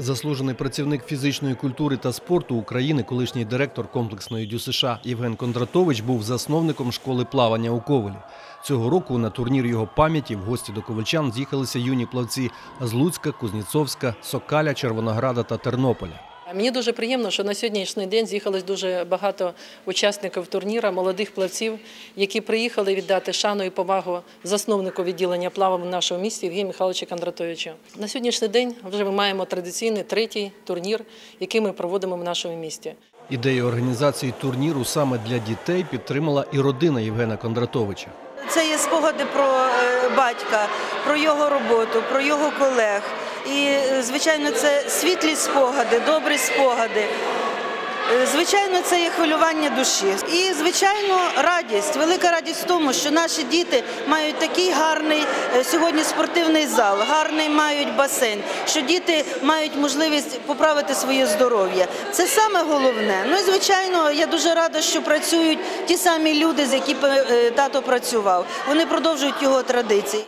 Заслужений працівник фізичної культури та спорту України, колишній директор комплексної ДЮСШ Євген Кондратович був засновником школи плавання у Ковелі. Цього року на турнір його пам'яті в гості до ковальчан з'їхалися юні плавці з Луцька, Кузніцовська, Сокаля, Червонограда та Тернополя. Мені дуже приємно, що на сьогоднішній день з'їхалось дуже багато учасників турніра, молодих плавців, які приїхали віддати шану і повагу засновнику відділення плавання в нашому місті Євгенію Михайловичу Кондратовичу. На сьогоднішній день вже ми маємо традиційний третій турнір, який ми проводимо в нашому місті. Ідею організації турніру саме для дітей підтримала і родина Євгена Кондратовича. Це є спогади про е, батька, про його роботу, про його колег. І, е, звичайно, це світлі спогади, добрі спогади. Е, Звичайно, це є хвилювання душі. І, звичайно, радість. Велика радість в тому, що наші діти мають такий гарний е, сьогодні спортивний зал, гарний мають басейн, що діти мають можливість поправити своє здоров'я. Це саме головне. Ну і звичайно, я дуже рада, що працюють ті самі люди, з якими тато працював. Вони продовжують його традиції.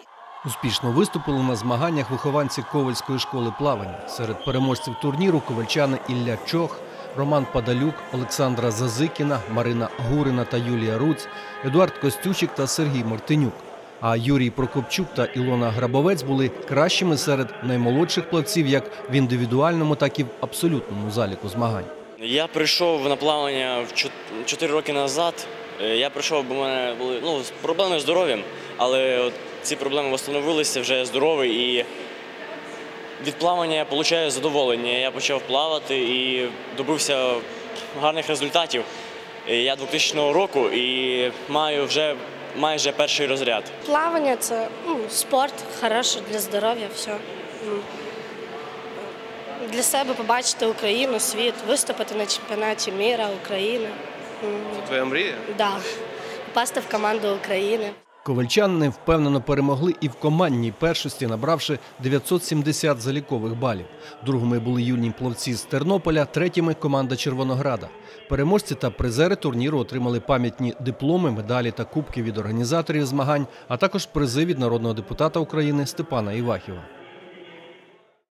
Успішно виступили на змаганнях вихованці Ковальської школи плавання. Серед переможців турніру ковальчани Ілля Чох, Роман Падалюк, Олександра Зазикіна, Марина Гурина та Юлія Руць, Едуард Костючик та Сергій Мартинюк. А Юрій Прокопчук та Ілона Грабовець були кращими серед наймолодших плавців як в індивідуальному, так і в абсолютному заліку змагань. Я прийшов на плавання в 4 роки назад. Е, Я прийшов, бо в мене були ну, проблеми з здоров'ям, але ці проблеми встановилися, вже я здоровий і від плавання я отримую задоволення. Я почав плавати і добився гарних результатів. Я 2000 року і маю вже майже перший розряд. Плавання це ну, спорт, хороше для здоров'я, все. Для себе побачити Україну, світ, виступити на чемпіонаті міра України. Це Твоя мрія? Да. Попасти в команду України. Ковальчани впевнено перемогли і в командній першості, набравши 970 залікових балів. Другими були юні пловці з Тернополя, третіми команда Червонограда. Переможці та призери турніру отримали пам'ятні дипломи, медалі та кубки від організаторів змагань, а також призи від народного депутата України Степана Івахіва.